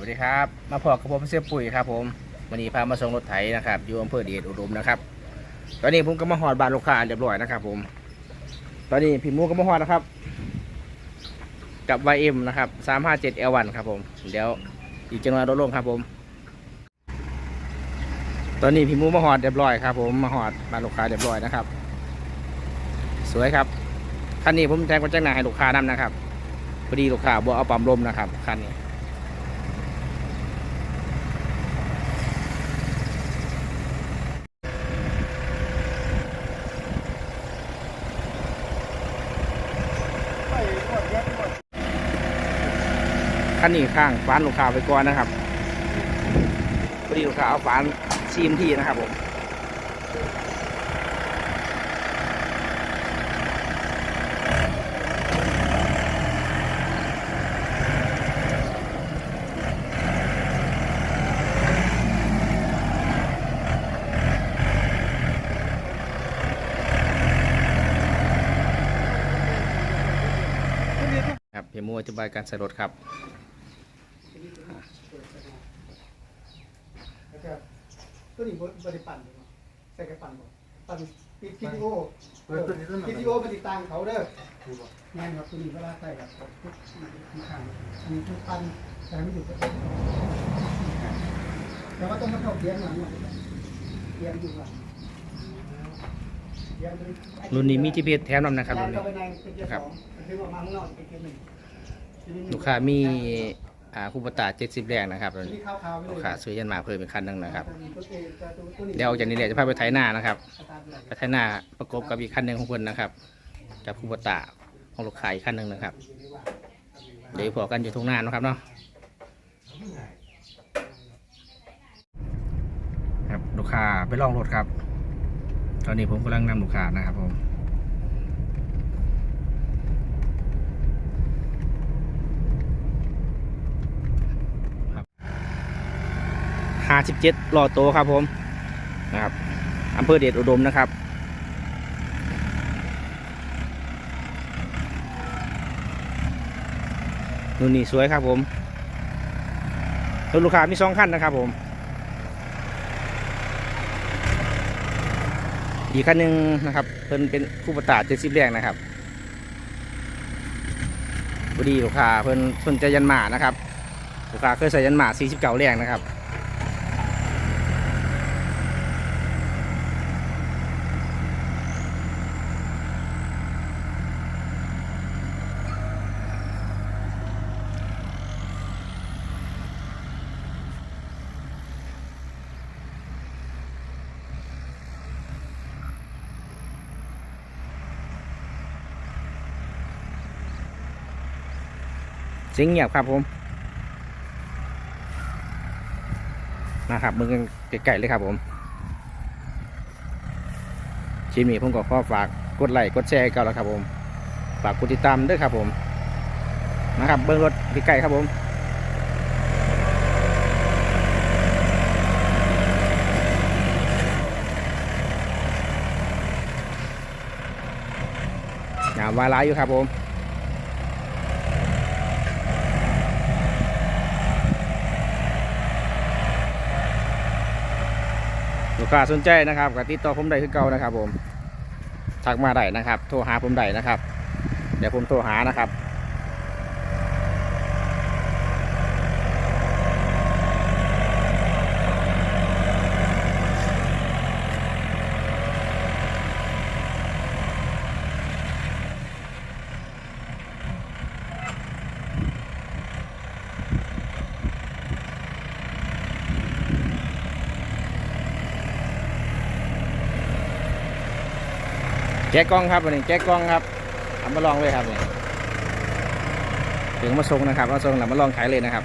วัสดีครับ มาพอกับผมเสียปุ๋ยครับผมวันนี้พามาส่งรถไถนะครับอยู่อำเภอเดชอุดมนะครับ ตอนนี้ผมก็มาหอดบ้านลูกค้าเรียบร้อยนะครับ ผม ตอนนี้พี่มูก็มาหอดนะครับ กับ YM นะครับ357 L1 ครับผม เดี๋ยวอีกจังหวะลดลงครับผม ตอนนี้พี่มูมาหอดเรียบร้อยครับ ผมมาหอดบ้านลูกค้าเรียบร้อยนะครับ สวยครับคันนี้ผมแจ้งกระจ้งหน้าให้ลูกค้านำนะครับพอดีลูกค้าบัวเอาปั๊มลมนะครับคันนี้ คันนี้ข้างฟานลูกค้าไปก่อนนะครับพอดีลูกค้าเอาฟานซีมทีนะครับผมครับพี่มูอธิบายการใส่รถครับ แล้วก็ตัวนี้บริปั่นเลยเนาะใส่กระปั่นก่อนปั่นปิดพีดีโอเออตัวนี้ตัวนี้พีดีโอปฏิดตามเขาเด้อแน่นครับตัวนี้เวลาใส่แบบทุกทุกข้างอันนี้คือปั่นแต่ไม่อยู่กับแต่ว่าต้องมาเข้าเกียร์หลังหน่อยเกียร์อยู่หลังเกียร์เป็นรุ่นนี้มีที่เพจแถมนำนะครับแล้รุ่วนก็นี้ไปในเป็นเกียร์สองคือว่ามาข้างนอกเป็นเกียร์หนึ่งลูกค้ามี อ่าคูปตา70แรงนะครับรุ่นที่นี้ขาวๆไปเลยลูกค้าซื้อยันมาเพิ่มเป็นคันหนึงนะครับตัวนี้ตัวนี้เดี๋ยวออกจากนี้เดี๋ยวจะพาไปไถนานะครับสตาร์ทเลยไปไถนาประกบกับอีกคันหนึ่งของเพิ่นนะครับกับคูปตาของลูกค้าอีกคันหนึ่งนะครับ เดี๋ยวพอกันอยู่ทุ่งนาเนาะครับเนาะครับลูกค้าไปลองรถครับ ตอนนี้ผมกำลังนำลูกค้านะครับผม ห้าสิบเจ็ดรอโตครับผมนะครับอำเภอเดชอุดมนะครับนู่นนี่สวยครับผมรถลูกค้ามีสองคันนะครับผม อีกคันหนึ่งนะครับเพิ่นเป็นคู่ประตาเจ็ดสิบแรงนะครับพอดีลูกค้าเพิ่นสนใจยันหมานะครับลูกค้าเคยใส่ยันหมาสี่สิบเก้าแรงนะครับ เสียงเงียบครับผมนะครับมึงกันไก่ๆเลยครับผมชิมีผมก็ขอฝากกดไลค์กดแชร์ก่าแล้วครับผม ฝากกดติดตามด้วยครับผมนะครับเบิ้งรถไก่ๆครับผมงามวาลายอยู่ครับผม ลูกค้าสนใจนะครับก็ติดต่อผมได้คือเก่านะครับ ผมทักมาได้นะครับ โทรหาผมได้นะครับ เดี๋ยวผมโทรหานะครับ กะกล้องครับวันนี้แกะกล้องครับเอามาลองเลยครับเนี่ยถึงมาส่งนะครับมาส่งแล้วมาลองขายเลยนะครับ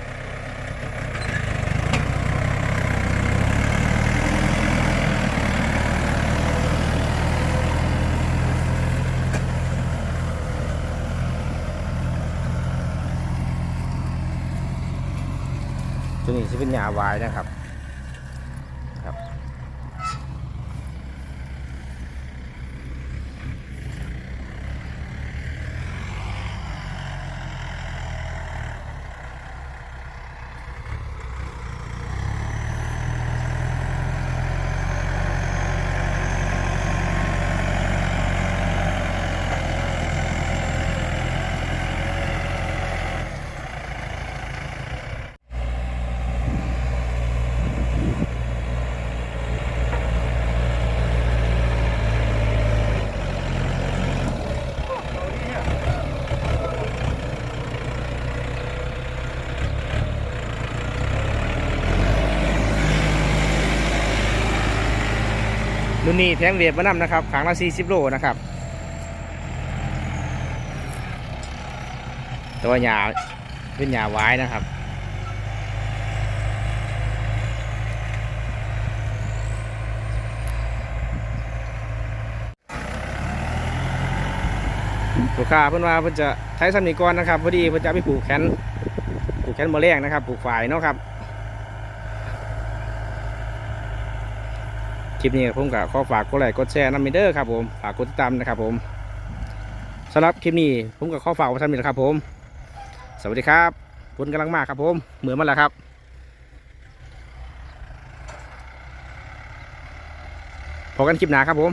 ตัวนี้จะเป็นยาวายนะครับ รุ่นนี้แทงเวฟมานำนะครับขางละ40โลนะครับตัวหญ้าเป็นหญ้าไว้นะครับลูกค้าเพิ่นว่าเพิ่นจะใช้สำนีก่อนนะครับพอดีเพิ่นจะไปปลูกแขนปลูกแขนมะแรงนะครับปลูกฝ่ายเนาะครับ คลิปนี้ผมก็ขอฝากกดไลค์กดแชร์น้ำมิเดอร์ครับผมฝากกดติดตามนะครับผมสำหรับคลิปนี้ผมก็ขอฝากไว้ท่านี้นะครับผม สวัสดีครับฝนกำลังมากครับผม เหมือนมันแหละครับพบกันคลิปหน้าครับผม